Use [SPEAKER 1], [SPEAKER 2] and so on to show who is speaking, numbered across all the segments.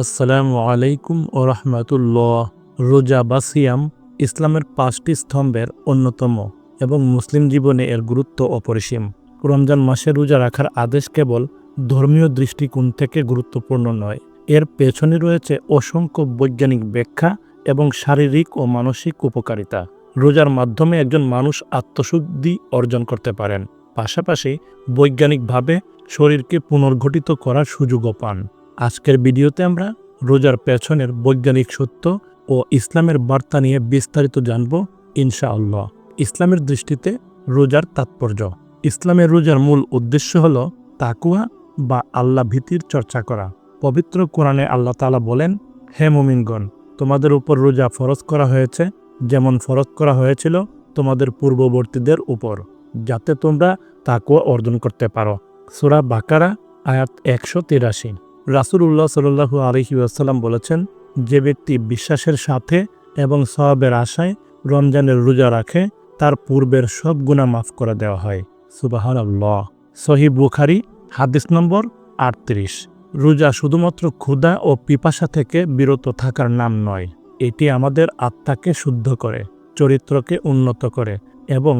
[SPEAKER 1] আসসালামু আলাইকুম ও রহমতুল্লাহ। রোজা বা সিয়াম ইসলামের পাঁচটি স্তম্ভের অন্যতম এবং মুসলিম জীবনে এর গুরুত্ব অপরিসীম। রমজান মাসে রোজা রাখার আদেশ কেবল ধর্মীয় দৃষ্টিকোণ থেকে গুরুত্বপূর্ণ নয়। এর পেছনে রয়েছে অসংখ্য বৈজ্ঞানিক ব্যাখ্যা এবং শারীরিক ও মানসিক উপকারিতা। রোজার মাধ্যমে একজন মানুষ আত্মশুদ্ধি অর্জন করতে পারেন। পাশাপাশি বৈজ্ঞানিকভাবে শরীরকে পুনর্গঠিত করার সুযোগও পান। আজকের ভিডিওতে আমরা রোজার পেছনের বৈজ্ঞানিক সত্য ও ইসলামের বার্তা নিয়ে বিস্তারিত জানব, ইনশাআল্লাহ। ইসলামের দৃষ্টিতে রোজার তাৎপর্য। ইসলামের রোজার মূল উদ্দেশ্য হল তাকুয়া বা আল্লাহ ভীতির চর্চা করা। পবিত্র কোরআনে আল্লাহ তালা বলেন, হে মুমিনগণ, তোমাদের উপর রোজা ফরজ করা হয়েছে, যেমন ফরজ করা হয়েছিল তোমাদের পূর্ববর্তীদের উপর, যাতে তোমরা তাকুয়া অর্জন করতে পারো। সুরা বাকারা, আয়াত একশো তিরাশি। রাসুল্লাহ সাল্লু আলহি আসাল্লাম বলেছেন, যে ব্যক্তি বিশ্বাসের সাথে এবং সবাবের আশায় রমজানের রোজা রাখে, তার পূর্বের সব গুণা মাফ করে দেওয়া হয়। সুবাহান আল্লাহ সহি বুখারি, হাদিস নম্বর আটত্রিশ। রোজা শুধুমাত্র ক্ষুধা ও পিপাসা থেকে বিরত থাকার নাম নয়, এটি আমাদের আত্মাকে শুদ্ধ করে, চরিত্রকে উন্নত করে এবং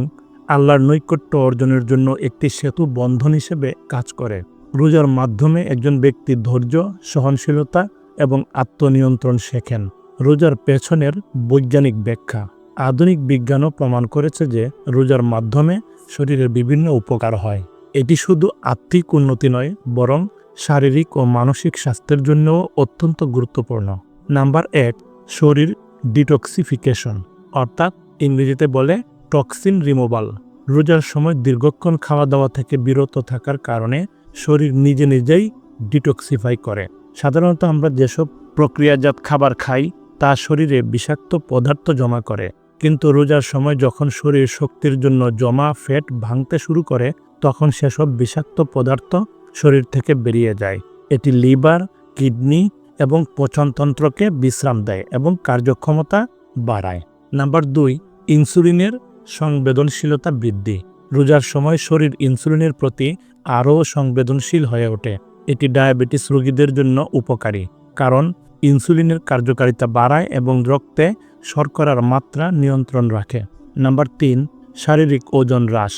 [SPEAKER 1] আল্লাহর নৈকট্য অর্জনের জন্য একটি সেতু বন্ধন হিসেবে কাজ করে। রোজার মাধ্যমে একজন ব্যক্তি ধৈর্য, সহনশীলতা এবং আত্মনিয়ন্ত্রণ শেখেন। রোজার পেছনের বৈজ্ঞানিক ব্যাখ্যা। আধুনিক বিজ্ঞানও প্রমাণ করেছে যে রোজার মাধ্যমে শরীরের বিভিন্ন উপকার হয়। এটি শুধু আত্মিক উন্নতি নয়, বরং শারীরিক ও মানসিক স্বাস্থ্যের জন্যও অত্যন্ত গুরুত্বপূর্ণ। নাম্বার এক, শরীর ডিটক্সিফিকেশন, অর্থাৎ ইংরেজিতে বলে টক্সিন রিমুভাল। রোজার সময় দীর্ঘক্ষণ খাওয়া দাওয়া থেকে বিরত থাকার কারণে শরীর নিজে নিজেই ডিটক্সিফাই করে। সাধারণত আমরা যেসব প্রক্রিয়াজাত খাবার খাই, তা শরীরে বিষাক্ত পদার্থ জমা করে। কিন্তু রোজার সময় যখন শরীর শক্তির জন্য জমা ফ্যাট ভাঙতে শুরু করে, তখন সেসব বিষাক্ত পদার্থ শরীর থেকে বেরিয়ে যায়। এটি লিভার, কিডনি এবং পচনতন্ত্রকে বিশ্রাম দেয় এবং কার্যক্ষমতা বাড়ায়। নাম্বার দুই, ইনসুলিনের সংবেদনশীলতা বৃদ্ধি। রোজার সময় শরীর ইনসুলিনের প্রতি আরও সংবেদনশীল হয়ে ওঠে। এটি ডায়াবেটিস রোগীদের জন্য উপকারী, কারণ ইনসুলিনের কার্যকারিতা বাড়ায় এবং রক্তে শর্করার মাত্রা নিয়ন্ত্রণ রাখে। নাম্বার তিন, শারীরিক ওজন হ্রাস।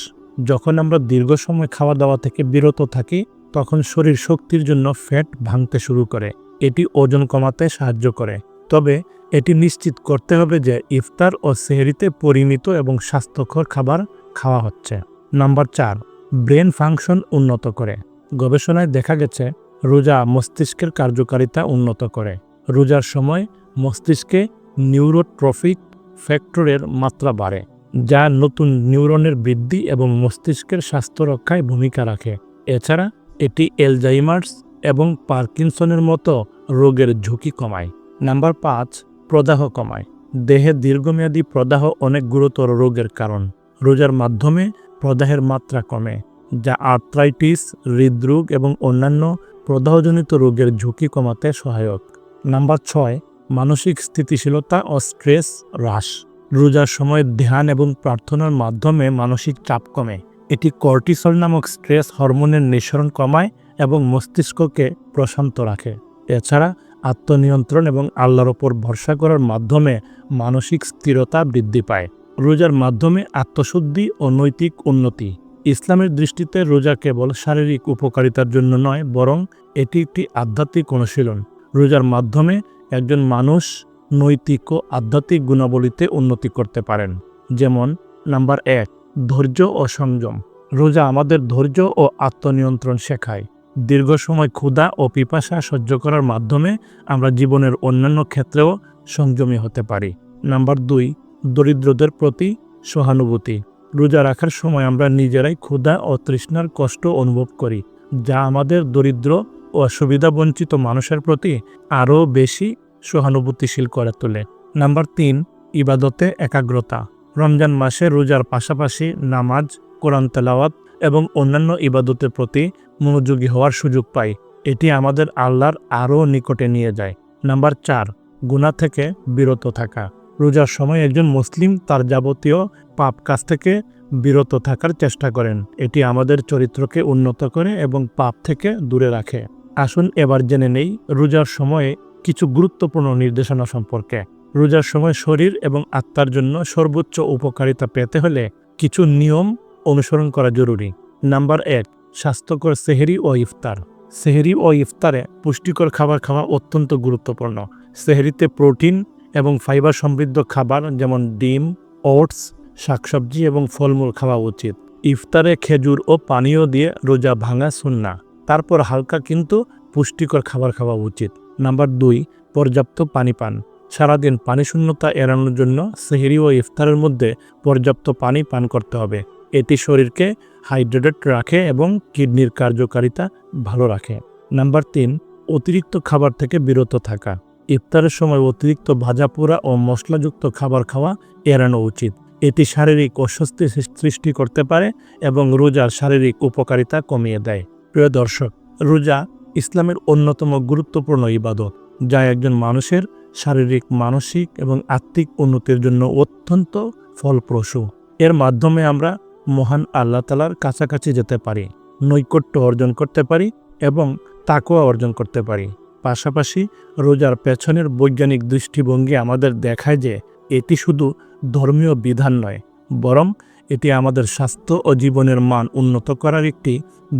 [SPEAKER 1] যখন আমরা দীর্ঘ সময় খাওয়া দাওয়া থেকে বিরত থাকি, তখন শরীর শক্তির জন্য ফ্যাট ভাঙতে শুরু করে। এটি ওজন কমাতে সাহায্য করে। তবে এটি নিশ্চিত করতে হবে যে ইফতার ও সেহরিতে পরিমিত এবং স্বাস্থ্যকর খাবার খাওয়া হচ্ছে। নাম্বার চার ব্রেন ফাংশন উন্নত করে। গবেষণায় দেখা গেছে, রোজা মস্তিষ্কের কার্যকারিতা উন্নত করে। রোজার সময় মস্তিষ্কে নিউরোট্রফিক ফ্যাক্টরের মাত্রা বাড়ে, যা নতুন নিউরনের বৃদ্ধি এবং মস্তিষ্কের স্বাস্থ্য রক্ষায় ভূমিকা রাখে। এছাড়া, এটি এলজাইমার্স এবং পার্কিনসনের মতো রোগের ঝুঁকি কমায়। নাম্বার পাঁচ, প্রদাহ কমায়। দেহে দীর্ঘমেয়াদী প্রদাহ অনেক গুরুতর রোগের কারণ। রোজার মাধ্যমে প্রদাহের মাত্রা কমে, যা আর্থ্রাইটিস হৃদরোগ এবং অন্যান্য প্রদাহজনিত রোগের ঝুঁকি কমাতে সহায়ক। নাম্বার ছয়, মানসিক স্থিতিশীলতা ও স্ট্রেস হ্রাস। রোজার সময় ধ্যান এবং প্রার্থনার মাধ্যমে মানসিক চাপ কমে। এটি কর্টিসল নামক স্ট্রেস হরমোনের নিঃসরণ কমায় এবং মস্তিষ্ককে প্রশান্ত রাখে। এছাড়া আত্মনিয়ন্ত্রণ এবং আল্লাহর ওপর ভরসা করার মাধ্যমে মানসিক স্থিরতা বৃদ্ধি পায়। রোজার মাধ্যমে আত্মশুদ্ধি ও নৈতিক উন্নতি। ইসলামের দৃষ্টিতে রোজা কেবল শারীরিক উপকারিতার জন্য নয়, বরং এটি একটি আধ্যাত্মিক অনুশীলন। রোজার মাধ্যমে একজন মানুষ নৈতিক ও আধ্যাত্মিক গুণাবলীতে উন্নতি করতে পারেন। যেমন, নাম্বার এক, ধৈর্য ও সংযম। রোজা আমাদের ধৈর্য ও আত্মনিয়ন্ত্রণ শেখায়। দীর্ঘ সময় ক্ষুধা ও পিপাসা সহ্য করার মাধ্যমে আমরা জীবনের অন্যান্য ক্ষেত্রেও সংযমী হতে পারি। নাম্বার দুই দরিদ্রদের প্রতি সহানুভূতি। রোজা রাখার সময় আমরা নিজেরাই ক্ষুধা ও তৃষ্ণার কষ্ট অনুভব করি, যা আমাদের দরিদ্র ও সুবিধাবঞ্চিত মানুষের প্রতি আরও বেশি সহানুভূতিশীল করে তোলে। নাম্বার তিন, ইবাদতে একাগ্রতা। রমজান মাসে রোজার পাশাপাশি নামাজ, কোরআন তেলাওয়াত এবং অন্যান্য ইবাদতের প্রতি মনোযোগী হওয়ার সুযোগ পাই। এটি আমাদের আল্লাহর আরও নিকটে নিয়ে যায়। নাম্বার চার গুণা থেকে বিরত থাকা। রোজার সময় একজন মুসলিম তার যাবতীয় পাপ কাজ থেকে বিরত থাকার চেষ্টা করেন। এটি আমাদের চরিত্রকে উন্নত করে এবং পাপ থেকে দূরে রাখে। আসুন এবার জেনে নেই রোজার সময়ে কিছু গুরুত্বপূর্ণ নির্দেশনা সম্পর্কে। রোজার সময় শরীর এবং আত্মার জন্য সর্বোচ্চ উপকারিতা পেতে হলে কিছু নিয়ম অনুসরণ করা জরুরি। নাম্বার এক, স্বাস্থ্যকর সেহেরি ও ইফতার। সেহেরি ও ইফতারে পুষ্টিকর খাবার খাওয়া অত্যন্ত গুরুত্বপূর্ণ। সেহেরিতে প্রোটিন এবং ফাইবার সমৃদ্ধ খাবার যেমন ডিম, ওটস, শাকসবজি এবং ফলমূল খাওয়া উচিত। ইফতারে খেজুর ও পানীয় দিয়ে রোজা ভাঙা সুন্না তারপর হালকা কিন্তু পুষ্টিকর খাবার খাওয়া উচিত। নাম্বার দুই, পর্যাপ্ত পানি পান। সারাদিন পানি শূন্যতা এড়ানোর জন্য সেহেরি ও ইফতারের মধ্যে পর্যাপ্ত পানি পান করতে হবে। এটি শরীরকে হাইড্রেটেড রাখে এবং কিডনির কার্যকারিতা ভালো রাখে। নাম্বার তিন, অতিরিক্ত খাবার থেকে বিরত থাকা। ইফতারের সময় অতিরিক্ত ভাজাপোড়া ও মশলাযুক্ত খাবার খাওয়া এড়ানো উচিত। এটি শারীরিক অস্বস্তি সৃষ্টি করতে পারে এবং রোজার শারীরিক উপকারিতা কমিয়ে দেয়। প্রিয় দর্শক, রোজা ইসলামের অন্যতম গুরুত্বপূর্ণ ইবাদত, যা একজন মানুষের শারীরিক, মানসিক এবং আত্মিক উন্নতির জন্য অত্যন্ত ফলপ্রসূ। এর মাধ্যমে আমরা মহান আল্লাহ তালার কাছাকাছি যেতে পারি, নৈকট্য অর্জন করতে পারি এবং তাকুয়া অর্জন করতে পারি। পাশাপাশি রোজার পেছনের বৈজ্ঞানিক দৃষ্টিভঙ্গি আমাদের দেখায় যে এটি শুধু ধর্মীয় বিধান নয়, বরং এটি আমাদের স্বাস্থ্য ও জীবনের মান উন্নত করার একটি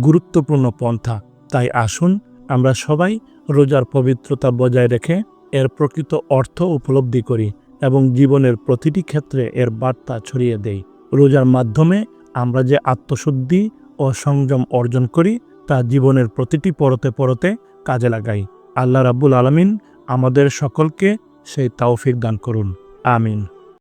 [SPEAKER 1] গুরুত্বপূর্ণ পন্থা। তাই আসুন আমরা সবাই রোজার পবিত্রতা বজায় রেখে এর প্রকৃত অর্থ উপলব্ধি করি এবং জীবনের প্রতিটি ক্ষেত্রে এর বার্তা ছড়িয়ে দেই। রোজার মাধ্যমে আমরা যে আত্মশুদ্ধি ও সংযম অর্জন করি, তা জীবনের প্রতিটি পরতে পরতে কাজে লাগাই। আল্লাহ রাব্বুল আলমিন আমাদের সকলকে সেই তাওফিক দান করুন। আমিন।